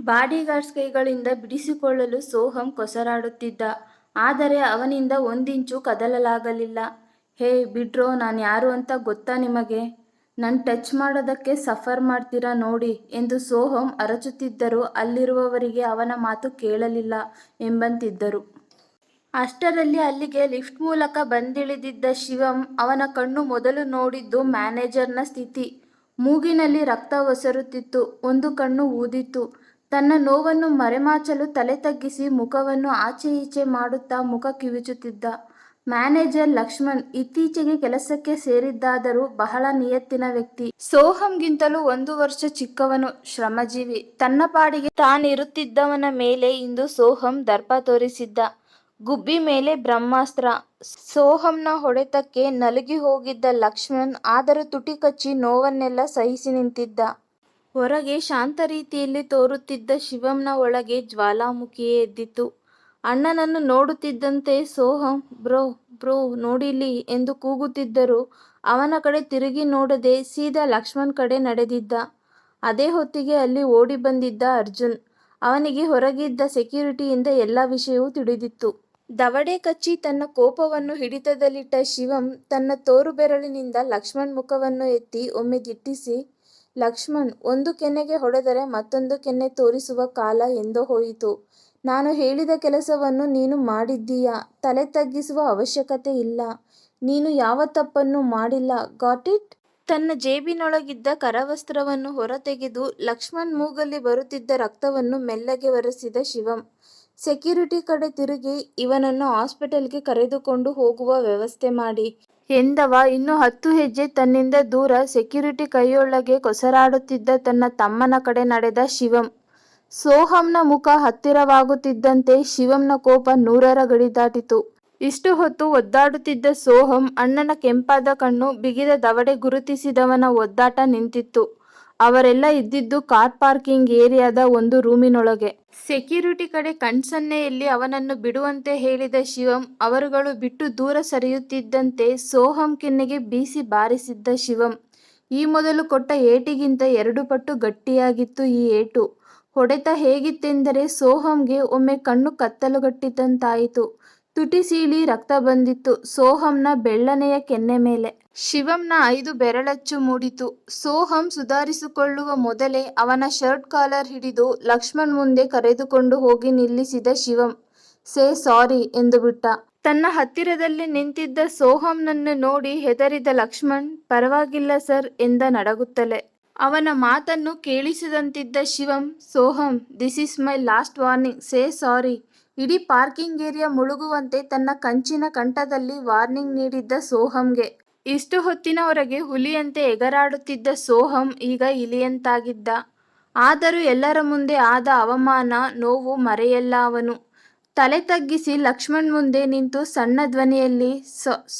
Bodyguards ಕೈಗಳಿಂದ ಬಿಡಿಸಿಕೊಳ್ಳಲು ಸೋಹಂ ಕೊಸರಾಡುತ್ತಿದ್ದ. ಆದರೆ ಅವನಿಂದ ಒಂದಿಂಚು ಕದಲಲಾಗಲಿಲ್ಲ. ಹೇ ಬಿಡ್ರೋ, ನಾನು ಯಾರು ಅಂತ ಗೊತ್ತಾ ನಿಮಗೆ? ನನ್ನ ಟಚ್ ಮಾಡೋದಕ್ಕೆ ಸಫರ್ ಮಾಡ್ತೀರಾ ನೋಡಿ ಎಂದು ಸೋಹಂ ಅರಚುತ್ತಿದ್ದರೂ ಅಲ್ಲಿರುವವರಿಗೆ ಅವನ ಮಾತು ಕೇಳಲಿಲ್ಲ ಎಂಬಂತಿದ್ದರು. ಅಷ್ಟರಲ್ಲಿ ಅಲ್ಲಿಗೆ ಲಿಫ್ಟ್ ಮೂಲಕ ಬಂದಿಳಿದಿದ್ದ ಶಿವಂ. ಅವನ ಕಣ್ಣು ಮೊದಲು ನೋಡಿದ್ದು ಮ್ಯಾನೇಜರ್ನ ಸ್ಥಿತಿ. ಮೂಗಿನಲ್ಲಿ ರಕ್ತ ಒಸರುತ್ತಿತ್ತು. ಒಂದು ಕಣ್ಣು ಊದಿತ್ತು. ತನ್ನ ನೋವನ್ನು ಮರೆಮಾಚಲು ತಲೆ ತಗ್ಗಿಸಿ ಮುಖವನ್ನು ಆಚೆ ಈಚೆ ಮಾಡುತ್ತಾ ಮುಖ ಕಿವಿಚುತ್ತಿದ್ದ ಮ್ಯಾನೇಜರ್ ಲಕ್ಷ್ಮಣ್ ಇತ್ತೀಚೆಗೆ ಕೆಲಸಕ್ಕೆ ಸೇರಿದ್ದಾದರೂ ಬಹಳ ನಿಯತ್ತಿನ ವ್ಯಕ್ತಿ. ಸೋಹಂಗಿಂತಲೂ ಒಂದು ವರ್ಷ ಚಿಕ್ಕವನು. ಶ್ರಮಜೀವಿ. ತನ್ನ ಪಾಡಿಗೆ ತಾನಿರುತ್ತಿದ್ದವನ ಮೇಲೆ ಇಂದು ಸೋಹಂ ದರ್ಪ ತೋರಿಸಿದ್ದ. ಗುಬ್ಬಿ ಮೇಲೆ ಬ್ರಹ್ಮಾಸ್ತ್ರ. ಸೋಹಂನ ಹೊಡೆತಕ್ಕೆ ನಲುಗಿ ಹೋಗಿದ್ದ ಲಕ್ಷ್ಮಣ್ ಆದರೂ ತುಟಿ ಕಚ್ಚಿ ನೋವನ್ನೆಲ್ಲ ಸಹಿಸಿ ನಿಂತಿದ್ದ. ಹೊರಗೆ ಶಾಂತ ರೀತಿಯಲ್ಲಿ ತೋರುತ್ತಿದ್ದ ಶಿವಂನ ಒಳಗೆ ಜ್ವಾಲಾಮುಖಿಯೇ ಎದ್ದಿತು ಅಣ್ಣನನ್ನು ನೋಡುತ್ತಿದ್ದಂತೆ ಸೋಹಂ ಬ್ರೋ ಬ್ರೋ ನೋಡಿಲಿ ಎಂದು ಕೂಗುತ್ತಿದ್ದರು ಅವನ ಕಡೆ ತಿರುಗಿ ನೋಡದೆ ಸೀದಾ ಲಕ್ಷ್ಮಣ್ ಕಡೆ ನಡೆದಿದ್ದ. ಅದೇ ಹೊತ್ತಿಗೆ ಅಲ್ಲಿ ಓಡಿ ಬಂದಿದ್ದ ಅರ್ಜುನ್. ಅವನಿಗೆ ಹೊರಗಿದ್ದ ಸೆಕ್ಯೂರಿಟಿಯಿಂದ ಎಲ್ಲ ವಿಷಯವೂ ತಿಳಿದಿತ್ತು. ದವಡೆ ಕಚ್ಚಿ ತನ್ನ ಕೋಪವನ್ನು ಹಿಡಿತದಲ್ಲಿಟ್ಟ ಶಿವಂ ತನ್ನ ತೋರು ಬೆರಳಿನಿಂದ ಲಕ್ಷ್ಮಣ್ ಮುಖವನ್ನು ಎತ್ತಿ ಒಮ್ಮೆ ದಿಟ್ಟಿಸಿ, ಲಕ್ಷ್ಮಣ್, ಒಂದು ಕೆನ್ನೆಗೆ ಹೊಡೆದರೆ ಮತ್ತೊಂದು ಕೆನ್ನೆ ತೋರಿಸುವ ಕಾಲ ಎಂದೋ ಹೋಯಿತು. ನಾನು ಹೇಳಿದ ಕೆಲಸವನ್ನು ನೀನು ಮಾಡಿದ್ದೀಯ. ತಲೆ ತಗ್ಗಿಸುವ ಅವಶ್ಯಕತೆ ಇಲ್ಲ. ನೀನು ಯಾವ ತಪ್ಪನ್ನು ಮಾಡಿಲ್ಲ ಗಾಟ್ ಇಟ್? ತನ್ನ ಜೇಬಿನೊಳಗಿದ್ದ ಕರವಸ್ತ್ರವನ್ನು ಹೊರತೆಗೆದು ಲಕ್ಷ್ಮಣ್ ಮೂಗಲ್ಲಿ ಬರುತ್ತಿದ್ದ ರಕ್ತವನ್ನು ಮೆಲ್ಲಗೆ ಒರೆಸಿದ ಶಿವಂ. ಸೆಕ್ಯೂರಿಟಿ ಕಡೆ ತಿರುಗಿ ಇವನನ್ನು ಹಾಸ್ಪಿಟಲ್ಗೆ ಕರೆದುಕೊಂಡು ಹೋಗುವ ವ್ಯವಸ್ಥೆ ಮಾಡಿ. ಎಂದವ ಇನ್ನು ಹತ್ತು ಹೆಜ್ಜೆ ತನ್ನಿಂದ ದೂರ ಸೆಕ್ಯೂರಿಟಿ ಕೈಯೊಳಗೆ ಕೊಸರಾಡುತ್ತಿದ್ದ ತನ್ನ ತಮ್ಮನ ಕಡೆ ನಡೆದ ಶಿವಂ. ಸೋಹಂನ ಮುಖ ಹತ್ತಿರವಾಗುತ್ತಿದ್ದಂತೆ ಶಿವಂನ ಕೋಪ ನೂರರ ಗಡಿ ದಾಟಿತು. ಇಷ್ಟು ಹೊತ್ತು ಒದ್ದಾಡುತ್ತಿದ್ದ ಸೋಹಂ ಅಣ್ಣನ ಕೆಂಪಾದ ಕಣ್ಣು, ಬಿಗಿದ ದವಡೆ ಗುರುತಿಸಿದವನ ಒದ್ದಾಟ ನಿಂತಿತ್ತು. ಅವರೆಲ್ಲ ಇದ್ದಿದ್ದು ಕಾರ್ ಪಾರ್ಕಿಂಗ್ ಏರಿಯಾದ ಒಂದು ರೂಮಿನೊಳಗೆ. ಸೆಕ್ಯೂರಿಟಿ ಕಡೆ ಕಣ್ಸನ್ನೆಯಲ್ಲಿ ಅವನನ್ನು ಬಿಡುವಂತೆ ಹೇಳಿದ ಶಿವಂ, ಅವರುಗಳು ಬಿಟ್ಟು ದೂರ ಸರಿಯುತ್ತಿದ್ದಂತೆ ಸೋಹಂ ಕೆನ್ನೆಗೆ ಬೀಸಿ ಬಾರಿಸಿದ್ದ ಶಿವಂ. ಈ ಮೊದಲು ಕೊಟ್ಟ ಏಟಿಗಿಂತ ಎರಡು ಪಟ್ಟು ಗಟ್ಟಿಯಾಗಿತ್ತು ಈ ಏಟು. ಹೊಡೆತ ಹೇಗಿತ್ತೆಂದರೆ ಸೋಹಂಗೆ ಒಮ್ಮೆ ಕಣ್ಣು ಕತ್ತಲುಗಟ್ಟಿದ್ದಂತಾಯಿತು ತುಟಿ ಸೀಳಿ ರಕ್ತ ಬಂದಿತ್ತು ಸೋಹಂನ ಬೆಳ್ಳನೆಯ ಕೆನ್ನೆ ಮೇಲೆ. ಶಿವಂನ ಐದು ಬೆರಳಚ್ಚು ಮೂಡಿತು. ಸೋಹಂ ಸುಧಾರಿಸಿಕೊಳ್ಳುವ ಮೊದಲೇ ಅವನ ಶರ್ಟ್ ಕಾಲರ್ ಹಿಡಿದು ಲಕ್ಷ್ಮಣ್ ಮುಂದೆ ಕರೆದುಕೊಂಡು ಹೋಗಿ ನಿಲ್ಲಿಸಿದ ಶಿವಂ. ಸೇ ಸಾರಿ ಎಂದು ಬಿಟ್ಟ ತನ್ನ ಹತ್ತಿರದಲ್ಲಿ ನಿಂತಿದ್ದ ಸೋಹಂನನ್ನು ನೋಡಿ ಹೆದರಿದ ಲಕ್ಷ್ಮಣ್, ಪರವಾಗಿಲ್ಲ ಸರ್ ಎಂದ ನಡಗುತ್ತಲೇ. ಅವನ ಮಾತನ್ನು ಕೇಳಿಸದಂತಿದ್ದ Shivam Soham this is my last warning say sorry ಇಡೀ ಪಾರ್ಕಿಂಗ್ ಏರಿಯಾ ಮುಳುಗುವಂತೆ ತನ್ನ ಕಂಚಿನ ಕಂಠದಲ್ಲಿ ವಾರ್ನಿಂಗ್ ನೀಡಿದ್ದ ಸೋಹಂಗೆ. ಇಷ್ಟು ಹೊತ್ತಿನವರೆಗೆ ಹುಲಿಯಂತೆ ಎಗರಾಡುತ್ತಿದ್ದ ಸೋಹಂ ಈಗ ಇಲಿಯಂತಾಗಿದ್ದ. ಆದರೂ ಎಲ್ಲರ ಮುಂದೆ ಆದ ಅವಮಾನ, ನೋವು ಮರೆಯಲ್ಲ ಅವನು. ತಲೆ ತಗ್ಗಿಸಿ ಲಕ್ಷ್ಮಣ್ ಮುಂದೆ ನಿಂತು ಸಣ್ಣ ಧ್ವನಿಯಲ್ಲಿ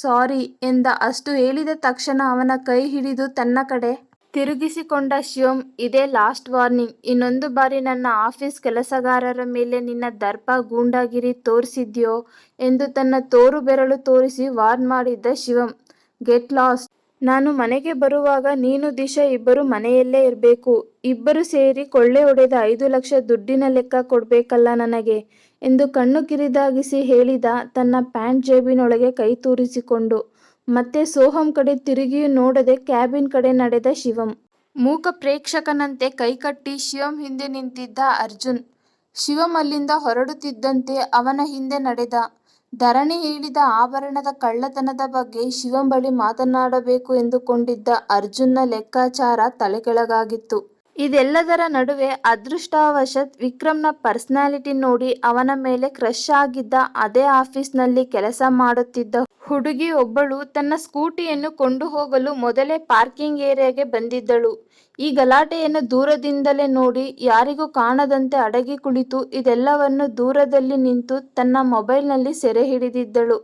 ಸಾರಿ ಎಂದ ಅಷ್ಟು ಹೇಳಿದ ತಕ್ಷಣ ಅವನ ಕೈ ಹಿಡಿದು ತನ್ನ ಕಡೆ ತಿರುಗಿಸಿಕೊಂಡ ಶಿವಂ ಇದೇ ಲಾಸ್ಟ್ ವಾರ್ನಿಂಗ್ ಇನ್ನೊಂದು ಬಾರಿ ನನ್ನ ಆಫೀಸ್ ಕೆಲಸಗಾರರ ಮೇಲೆ ನಿನ್ನ ದರ್ಪ ಗೂಂಡಾಗಿರಿ ತೋರಿಸಿದ್ಯೋ ಎಂದು ತನ್ನ ತೋರು ಬೆರಳು ತೋರಿಸಿ ವಾರ್ನ್ ಮಾಡಿದ್ದ ಶಿವಂ. Get lost. ನಾನು ಮನೆಗೆ ಬರುವಾಗ ನೀನು, ದಿಶಾ ಇಬ್ಬರು ಮನೆಯಲ್ಲೇ ಇರಬೇಕು ಇಬ್ಬರು ಸೇರಿ ಕೊಳ್ಳೆ ಹೊಡೆದ ಐದು ಲಕ್ಷ ದುಡ್ಡಿನ ಲೆಕ್ಕ ಕೊಡ್ಬೇಕಲ್ಲ ನನಗೆ ಎಂದು ಕಣ್ಣು ಕಿರಿದಾಗಿಸಿ ಹೇಳಿದ ತನ್ನ ಪ್ಯಾಂಟ್ ಜೇಬಿನೊಳಗೆ ಕೈ ತೂರಿಸಿಕೊಂಡು. ಮತ್ತೆ ಸೋಹಂ ಕಡೆ ತಿರುಗಿಯೂ ನೋಡದೆ ಕ್ಯಾಬಿನ್ ಕಡೆ ನಡೆದ ಶಿವಂ. ಮೂಕ ಪ್ರೇಕ್ಷಕನಂತೆ ಕೈಕಟ್ಟಿ ಶಿವಂ ಹಿಂದೆ ನಿಂತಿದ್ದ ಅರ್ಜುನ್. ಶಿವಂ ಅಲ್ಲಿಂದ ಹೊರಡುತ್ತಿದ್ದಂತೆ ಅವನ ಹಿಂದೆ ನಡೆದ. ಧರಣಿ ಹೇಳಿದ ಆಭರಣದ ಕಳ್ಳತನದ ಬಗ್ಗೆ ಶಿವಂ ಬಳಿ ಮಾತನಾಡಬೇಕು ಎಂದುಕೊಂಡಿದ್ದ ಅರ್ಜುನ್ನ ಲೆಕ್ಕಾಚಾರ ತಲೆಕೆಳಗಾಗಿತ್ತು. ಇದೆಲ್ಲದರ ನಡುವೆ ಅದೃಷ್ಟಾವಶತ್ ವಿಕ್ರಮ್ನ ಪರ್ಸನಾಲಿಟಿ ನೋಡಿ ಅವನ ಮೇಲೆ ಕ್ರಶ್ ಆಗಿದ್ದ ಅದೇ ಆಫೀಸ್ನಲ್ಲಿ ಕೆಲಸ ಮಾಡುತ್ತಿದ್ದ ಹುಡುಗಿ ಒಬ್ಬಳು ತನ್ನ ಸ್ಕೂಟಿಯನ್ನು ಕೊಂಡು ಹೋಗಲು ಮೊದಲೇ ಪಾರ್ಕಿಂಗ್ ಏರಿಯಾಗೆ ಬಂದಿದ್ದಳು. ಈ ಗಲಾಟೆಯನ್ನು ದೂರದಿಂದಲೇ ನೋಡಿ ಯಾರಿಗೂ ಕಾಣದಂತೆ ಅಡಗಿ ಕುಳಿತು ಇದೆಲ್ಲವನ್ನು ದೂರದಲ್ಲಿ ನಿಂತು ತನ್ನ ಮೊಬೈಲ್ನಲ್ಲಿ ಸೆರೆ ಹಿಡಿದಿದ್ದಳು.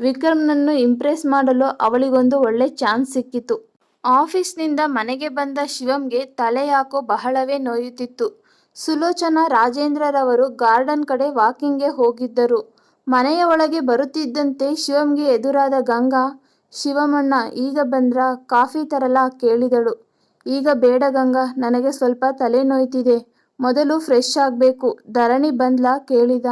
ವಿಕ್ರಮ್ನನ್ನು ಇಂಪ್ರೆಸ್ ಮಾಡಲು ಅವಳಿಗೊಂದು ಒಳ್ಳೆ ಚಾನ್ಸ್ ಸಿಕ್ಕಿತು. ಆಫೀಸ್ನಿಂದ ಮನೆಗೆ ಬಂದ ಶಿವಂಗೆ ತಲೆ ಯಾಕೋ ಬಹಳವೇ ನೋಯುತ್ತಿತ್ತು. ಸುಲೋಚನಾ ರಾಜೇಂದ್ರರವರು ಗಾರ್ಡನ್ ಕಡೆ ವಾಕಿಂಗ್ಗೆ ಹೋಗಿದ್ದರು. ಮನೆಯ ಒಳಗೆ ಬರುತ್ತಿದ್ದಂತೆ ಶಿವಂಗೆ ಎದುರಾದ ಗಂಗಾ, ಶಿವಮಣ್ಣ, ಈಗ ಬಂದ್ರ ಕಾಫಿ ತರಲ ಕೇಳಿದಳು. ಈಗ ಬೇಡ ಗಂಗಾ, ನನಗೆ ಸ್ವಲ್ಪ ತಲೆ ನೋಯ್ತಿದೆ. ಮೊದಲು ಫ್ರೆಶ್ ಆಗಬೇಕು. ಧರಣಿ ಬಂದ್ಲಾ? ಕೇಳಿದ.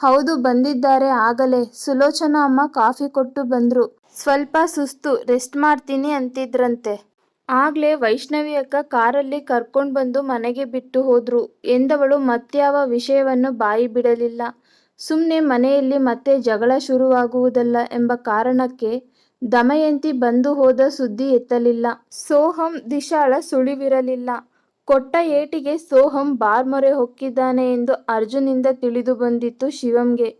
ಹೌದು, ಬಂದಿದ್ದಾರೆ ಆಗಲೇ. ಸುಲೋಚನಾ ಅಮ್ಮ ಕಾಫಿ ಕೊಟ್ಟು ಬಂದರು. ಸ್ವಲ್ಪ ಸುಸ್ತು ರೆಸ್ಟ್ ಮಾಡ್ತೀನಿ ಅಂತಿದ್ರಂತೆ. ಆಗ್ಲೇ ವೈಷ್ಣವಿ ಅಕ್ಕ ಕಾರಲ್ಲಿ ಕರ್ಕೊಂಡು ಬಂದು ಮನೆಗೆ ಬಿಟ್ಟು ಹೋದ್ರು. ಎಂದವಳು ಮತ್ಯಾವ ವಿಷಯವನ್ನು ಬಾಯಿ ಬಿಡಲಿಲ್ಲ. ಸುಮ್ಮನೆ ಮನೆಯಲ್ಲಿ ಮತ್ತೆ ಜಗಳ ಶುರುವಾಗುವುದಲ್ಲ ಎಂಬ ಕಾರಣಕ್ಕೆ ದಮಯಂತಿ ಬಂದು ಹೋದ ಸುದ್ದಿ ಎತ್ತಲಿಲ್ಲ. ಸೋಹಂ ದಿಶಾಳ ಸುಳಿವಿರಲಿಲ್ಲ. ಕೊಟ್ಟ ಏಟಿಗೆ ಸೋಹಂ ಬಾರ್ಮೊರೆ ಹೊಕ್ಕಿದ್ದಾನೆ ಎಂದು ಅರ್ಜುನಿಂದ ತಿಳಿದು ಬಂದಿತ್ತು ಶಿವಂಗೆ.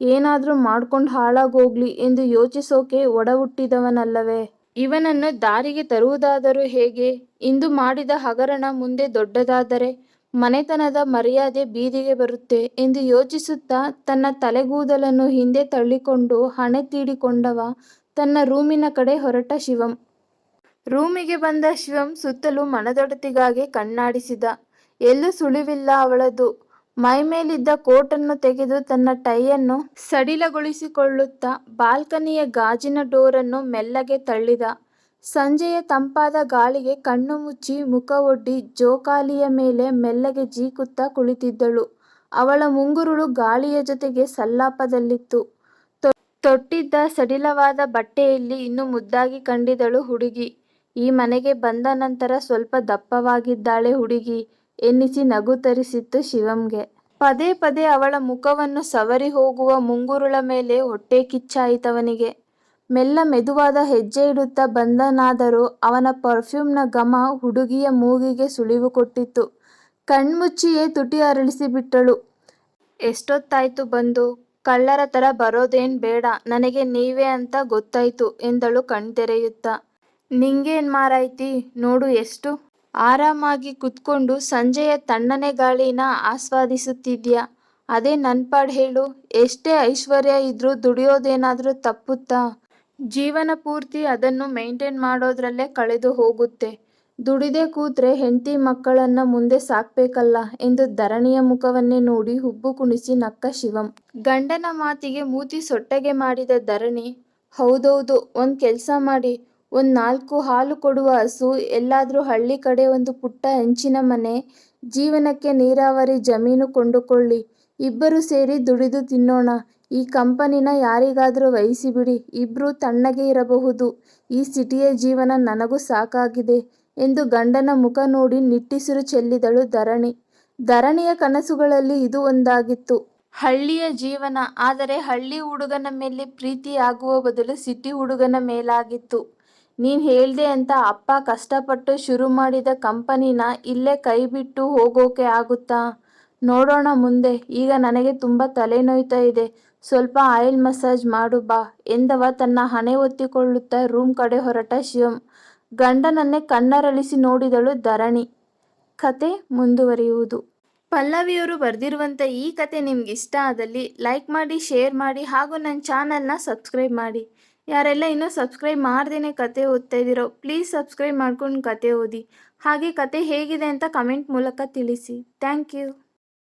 ಏನಾದ್ರೂ ಮಾಡ್ಕೊಂಡು ಹಾಳಾಗೋಗ್ಲಿ ಎಂದು ಯೋಚಿಸೋಕೆ ಒಡ ಹುಟ್ಟಿದವನಲ್ಲವೇ ಇವನನ್ನು ದಾರಿಗೆ ತರುವುದಾದರೂ ಹೇಗೆ? ಇಂದು ಮಾಡಿದ ಹಗರಣ ಮುಂದೆ ದೊಡ್ಡದಾದರೆ ಮನೆತನದ ಮರ್ಯಾದೆ ಬೀದಿಗೆ ಬರುತ್ತೆ ಎಂದು ಯೋಚಿಸುತ್ತಾ ತನ್ನ ತಲೆಗೂದಲನ್ನು ಹಿಂದೆ ತಳ್ಳಿಕೊಂಡು ಹಣೆ ತೀಡಿಕೊಂಡವ ತನ್ನ ರೂಮಿನ ಕಡೆ ಹೊರಟ ಶಿವಂ. ರೂಮಿಗೆ ಬಂದ ಶಿವಂ ಸುತ್ತಲೂ ಮನದೊಡತಿಗಾಗಿ ಕಣ್ಣಾಡಿಸಿದ. ಎಲ್ಲೂ ಸುಳಿವಿಲ್ಲ ಅವಳದು. ಮೈಮೇಲಿದ್ದ ಕೋಟನ್ನು ತೆಗೆದು ತನ್ನ ಟೈಯನ್ನು ಸಡಿಲಗೊಳಿಸಿಕೊಳ್ಳುತ್ತಾ ಬಾಲ್ಕನಿಯ ಗಾಜಿನ ಡೋರನ್ನು ಮೆಲ್ಲಗೆ ತಳ್ಳಿದ. ಸಂಜೆಯ ತಂಪಾದ ಗಾಳಿಗೆ ಕಣ್ಣು ಮುಚ್ಚಿ ಮುಖ ಒಡ್ಡಿ ಜೋಕಾಲಿಯ ಮೇಲೆ ಮೆಲ್ಲಗೆ ಜೀಕುತ್ತಾ ಕುಳಿತಿದ್ದಳು. ಅವಳ ಮುಂಗುರುಳು ಗಾಳಿಯ ಜೊತೆಗೆ ಸಲ್ಲಾಪದಲ್ಲಿತ್ತು. ತೊಟ್ಟಿದ್ದ ಸಡಿಲವಾದ ಬಟ್ಟೆಯಲ್ಲಿ ಇನ್ನು ಮುದ್ದಾಗಿ ಕಂಡಿದಳು ಹುಡುಗಿ. ಈ ಮನೆಗೆ ಬಂದ ನಂತರ ಸ್ವಲ್ಪ ದಪ್ಪವಾಗಿದ್ದಾಳೆ ಹುಡುಗಿ ಎನ್ನಿಸಿ ನಗು ತರಿಸಿತ್ತು ಶಿವಂಗೆ ಪದೇ ಪದೇ ಅವಳ ಮುಖವನ್ನು ಸವರಿ ಹೋಗುವ ಮುಂಗುರುಳ ಮೇಲೆ ಹೊಟ್ಟೆ ಕಿಚ್ಚಾಯಿತವನಿಗೆ. ಮೆಲ್ಲ ಮೆದುವಾದ ಹೆಜ್ಜೆ ಇಡುತ್ತಾ ಬಂದನಾದರೂ ಅವನ ಪರ್ಫ್ಯೂಮ್ನ ಘಮ ಹುಡುಗಿಯ ಮೂಗಿಗೆ ಸುಳಿವು ಕೊಟ್ಟಿತ್ತು. ಕಣ್ಮುಚ್ಚಿಯೇ ತುಟಿ ಅರಳಿಸಿಬಿಟ್ಟಳು. ಎಷ್ಟೊತ್ತಾಯ್ತು ಬಂದು? ಕಳ್ಳರ ತರ ಬರೋದೇನ್ ಬೇಡ, ನನಗೆ ನೀವೇ ಅಂತ ಗೊತ್ತಾಯ್ತು ಎಂದಳು ಕಣ್ತೆರೆಯುತ್ತಾ. ನಿಂಗೇನ್ ಮಾರಾಯ್ತಿ, ನೋಡು ಎಷ್ಟು? ಆರಾಮಾಗಿ ಕುತ್ಕೊಂಡು ಸಂಜೆಯ ತಣ್ಣನೆ ಗಾಳಿನ ಆಸ್ವಾದಿಸುತ್ತಿದ್ಯಾ? ಅದೇ ನನ್ಪಾಡ್ ಹೇಳು, ಎಷ್ಟೇ ಐಶ್ವರ್ಯ ಇದ್ರೂ ದುಡಿಯೋದೇನಾದ್ರೂ ತಪ್ಪುತ್ತಾ? ಜೀವನ ಪೂರ್ತಿ ಅದನ್ನು ಮೇಂಟೈನ್ ಮಾಡೋದ್ರಲ್ಲೇ ಕಳೆದು ಹೋಗುತ್ತೆ. ದುಡಿದೇ ಕೂತ್ರೆ ಹೆಂಡ್ತಿ ಮಕ್ಕಳನ್ನ ಮುಂದೆ ಸಾಕ್ಬೇಕಲ್ಲ ಎಂದು ಧರಣಿಯ ಮುಖವನ್ನೇ ನೋಡಿ ಹುಬ್ಬು ಕುಣಿಸಿ ನಕ್ಕ ಶಿವಂ. ಗಂಡನ ಮಾತಿಗೆ ಮೂತಿ ಸೊಟ್ಟಗೆ ಮಾಡಿದ ಧರಣಿ, ಹೌದೌದು, ಒಂದ್ ಕೆಲ್ಸ ಮಾಡಿ, ಒಂದ್ ನಾಲ್ಕು ಹಾಲು ಕೊಡುವ ಹಸು, ಎಲ್ಲಾದ್ರೂ ಹಳ್ಳಿ ಕಡೆ ಒಂದು ಪುಟ್ಟ ಹೆಂಚಿನ ಮನೆ, ಜೀವನಕ್ಕೆ ನೀರಾವರಿ ಜಮೀನು ಕೊಂಡುಕೊಳ್ಳಿ, ಇಬ್ಬರು ಸೇರಿ ದುಡಿದು ತಿನ್ನೋಣ, ಈ ಕಂಪನಿನ ಯಾರಿಗಾದ್ರೂ ವಹಿಸಿಬಿಡಿ, ಇಬ್ರು ತಣ್ಣಗೆ ಇರಬಹುದು, ಈ ಸಿಟಿಯ ಜೀವನ ನನಗೂ ಸಾಕಾಗಿದೆ ಎಂದು ಗಂಡನ ಮುಖ ನೋಡಿ ನಿಟ್ಟಿಸಿರು ಚೆಲ್ಲಿದಳು ಧರಣಿ. ಧರಣಿಯ ಕನಸುಗಳಲ್ಲಿ ಇದು ಒಂದಾಗಿತ್ತು. ಹಳ್ಳಿಯ ಜೀವನ. ಆದರೆ ಹಳ್ಳಿ ಹುಡುಗನ ಮೇಲೆ ಪ್ರೀತಿ ಆಗುವ ಬದಲು ಸಿಟಿ ಹುಡುಗನ ಮೇಲಾಗಿತ್ತು. ನೀನ್ ಹೇಳ್ದೆ ಅಂತ ಅಪ್ಪ ಕಷ್ಟಪಟ್ಟು ಶುರು ಮಾಡಿದ ಕಂಪನಿನ ಇಲ್ಲೇ ಕೈಬಿಟ್ಟು ಹೋಗೋಕೆ ಆಗುತ್ತಾ? ನೋಡೋಣ ಮುಂದೆ. ಈಗ ನನಗೆ ತುಂಬ ತಲೆನೋಯ್ತಾ ಇದೆ. ಸ್ವಲ್ಪ ಆಯಿಲ್ ಮಸಾಜ್ ಮಾಡು ಬಾ ಎಂದವ ತನ್ನ ಹಣೆ ಒತ್ತಿಕೊಳ್ಳುತ್ತಾ ರೂಮ್ ಕಡೆ ಹೊರಟ ಶಿವಂ. ಗಂಡನನ್ನೇ ಕಣ್ಣರಳಿಸಿ ನೋಡಿದಳು ಧರಣಿ. ಕತೆ ಮುಂದುವರಿಯುವುದು. ಪಲ್ಲವಿಯವರು ಬರೆದಿರುವಂಥ ಈ ಕತೆ ನಿಮ್ಗೆ ಇಷ್ಟ ಆದಲ್ಲಿ ಲೈಕ್ ಮಾಡಿ, ಶೇರ್ ಮಾಡಿ ಹಾಗೂ ನನ್ನ ಚಾನಲ್ನ ಸಬ್ಸ್ಕ್ರೈಬ್ ಮಾಡಿ. ಯಾರೆಲ್ಲ ಇನ್ನೂ ಸಬ್ಸ್ಕ್ರೈಬ್ ಮಾಡ್ದೇನೆ ಕತೆ ಓದ್ತಾ ಇದ್ದೀರೋ ಪ್ಲೀಸ್ ಸಬ್ಸ್ಕ್ರೈಬ್ ಮಾಡ್ಕೊಂಡು ಕತೆ ಓದಿ. ಹಾಗೆ ಕತೆ ಹೇಗಿದೆ ಅಂತ ಕಮೆಂಟ್ ಮೂಲಕ ತಿಳಿಸಿ. Thank you.